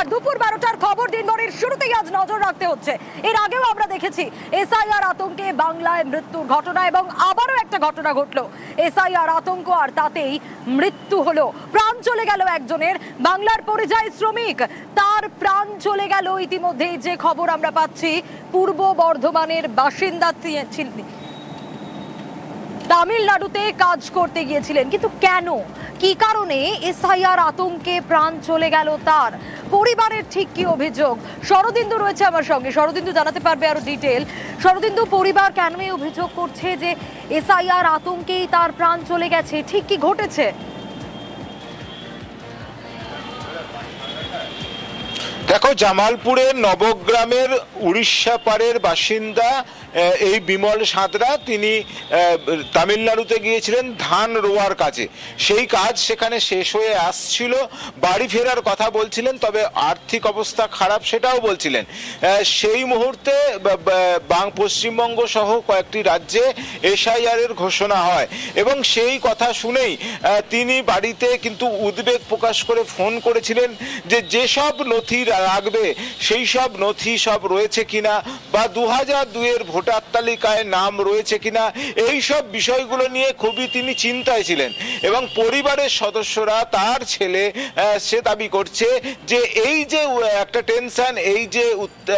আর দুপুর বারোটার খবর দিনভরের শুরুতেই আজ নজর রাখতে হচ্ছে। এর আগেও আমরা দেখেছি, এসআইআর আতঙ্কে বাংলায় মৃত্যুর ঘটনা এবং আবারও একটা ঘটনা ঘটলো। এসআইআর আতঙ্ক আর তাতেই মৃত্যু হলো। প্রাণ চলে গেল একজনের, বাংলার পরিযায়ী শ্রমিক। তার প্রাণ চলে গেল ইতিমধ্যেই। যে খবর আমরা পাচ্ছি, পূর্ব বর্ধমানের বাসিন্দা তামিলনাড়ুতে কাজ করতে গিয়েছিলেন, কিন্তু কেন? কি কারণে এসআইআর আতঙ্কে প্রাণ চলে গেল তার? পরিবারের ঠিক কি অভিযোগ? শরদিন্দু রয়েছে আমার সঙ্গে। শরদিন্দু জানাতে পারবে আরও ডিটেল শরদিন্দু, পরিবার কেন এই অভিযোগ করছে যে এসআইআর আতঙ্কেই তার প্রাণ চলে গেছে? ঠিক কি ঘটেছে? দেখো, জামালপুরের নবগ্রামের উড়িষ্যা পারের বাসিন্দা এই বিমল সাঁতরা, তিনি তামিলনাড়ুতে গিয়েছিলেন ধান রোয়ার কাজে। সেই কাজ সেখানে শেষ হয়ে আসছিল, বাড়ি ফেরার কথা বলছিলেন, তবে আর্থিক অবস্থা খারাপ সেটাও বলছিলেন। সেই মুহূর্তে পশ্চিমবঙ্গ সহ কয়েকটি রাজ্যে এসআইআর এর ঘোষণা হয়। এবং সেই কথা শুনেই তিনি বাড়িতে কিন্তু উদ্বেগ প্রকাশ করে ফোন করেছিলেন যে যেসব নথি রাখবে, সেই সব নথি সব রয়েছে কিনা, বা দু হাজার দুইয়ের ভোটার তালিকায় নাম রয়েছে কিনা, এই সব বিষয়গুলো নিয়ে খুবই তিনি চিন্তায় ছিলেন। এবং পরিবারের সদস্যরা, তার ছেলে সে দাবি করছে যে এই যে একটা টেনশন, এই যে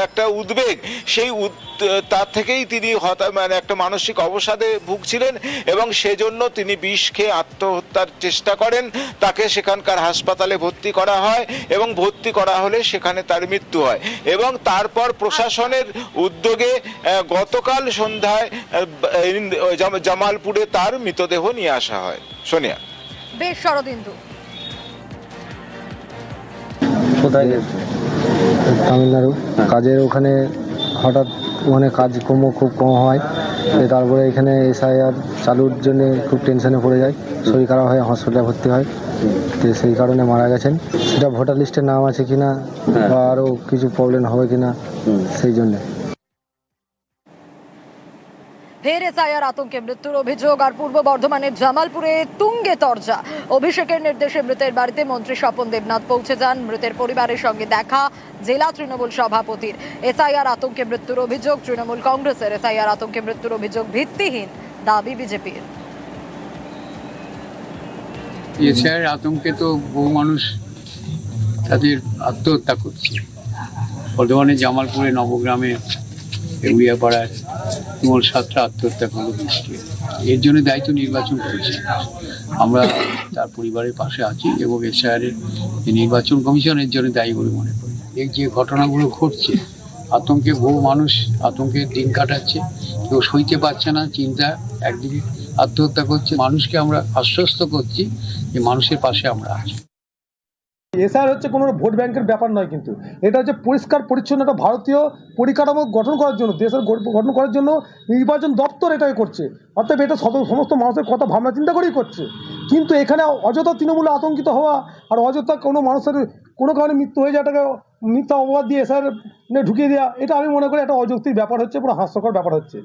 একটা উদ্বেগ, সেই তার থেকেই তিনি হতা মানে একটা মানসিক অবসাদে ভুগছিলেন এবং সেজন্য তিনি বিষ খেয়ে আত্মহত্যার চেষ্টা করেন। তাকে সেখানকার হাসপাতালে ভর্তি করা হয় এবং ভর্তি করা হলে সেখানে তার মৃত্যু হয়। এবং তারপর প্রশাসনের উদ্যোগে গতকাল সন্ধ্যায় জামালপুরে তার মৃতদেহ নিয়ে আসা হয়। সোনিয়া। বেশ শরদিন্দু। কোথায়? তামিলনাড়ু। কাজের ওখানে হঠাৎ ওখানে কাজকর্ম খুব কম হয়। তারপরে এখানে এসআইআর চালুর জন্য খুব টেনশনে পড়ে যায়। শরীর খারাপ হয় হসপিটালে ভর্তি হয়। তো সেই কারণে মারা গেছেন। সেটা ভোটার লিস্টে নাম আছে কিনা বা আরও কিছু প্রবলেম হবে কিনা সেই জন্যে। ফের এসআইআর আতঙ্কে মৃত্যুর অভিযোগ। আর পূর্ব বর্ধমানের জামালপুরে তুঙ্গে তরজা। অভিষেকের নির্দেশে মৃতের বাড়িতে মন্ত্রী স্বপন দেবনাথ পৌঁছে যান। মৃতের পরিবারের সঙ্গে দেখা জেলা তৃণমূল সভাপতির। এসআইআর আতঙ্কে মৃত্যুর অভিযোগ। তৃণমূল কংগ্রেসের এসআইআর আতঙ্কে মৃত্যুর অভিযোগ ভিত্তিহীন দাবি বিজেপির। এছাড়া আতঙ্কে তো বহু মানুষ তাদের আত্মহত্যা করছে। বর্ধমানে জামালপুরে নবগ্রামে উড়িয়াপাড়ায় তুমল সাতটা আত্মহত্যা করল বৃষ্টি এর জন্য দায়িত্ব নির্বাচন করেছে আমরা তার পরিবারের পাশে আছি এবং এসআইআরের নির্বাচন কমিশনের জন্য দায়ী বলে মনে করি। এই যে ঘটনাগুলো ঘটছে, আতঙ্কে বহু মানুষ আতঙ্কের দিন কাটাচ্ছে, কেউ সইতে পারছে না, চিন্তা, একদিকে আত্মহত্যা করছে। মানুষকে আমরা আশ্বস্ত করছি যে মানুষের পাশে আমরা আছি। এসআর হচ্ছে কোনো ভোট ব্যাংকের ব্যাপার নয় কিন্তু। এটা হচ্ছে পরিষ্কার পরিচ্ছন্ন একটা ভারতীয় পরিকাঠামো গঠন করার জন্য, দেশের গঠন করার জন্য নির্বাচন দপ্তর এটাই করছে। অর্থাৎ এটা সমস্ত মানুষের কথা ভাবনা চিন্তা করেই করছে। কিন্তু এখানে অযথা তৃণমূলে আতঙ্কিত হওয়া আর অযথা কোনো মানুষের, কোনো কারণে মৃত্যু হয়ে যাওয়াটাকে মিথ্যা অপবাদ দিয়ে এসআর ঢুকিয়ে দেওয়া, এটা আমি মনে করি একটা অযৌক্তিক ব্যাপার হচ্ছে, পুরো হাস্যকর ব্যাপার হচ্ছে।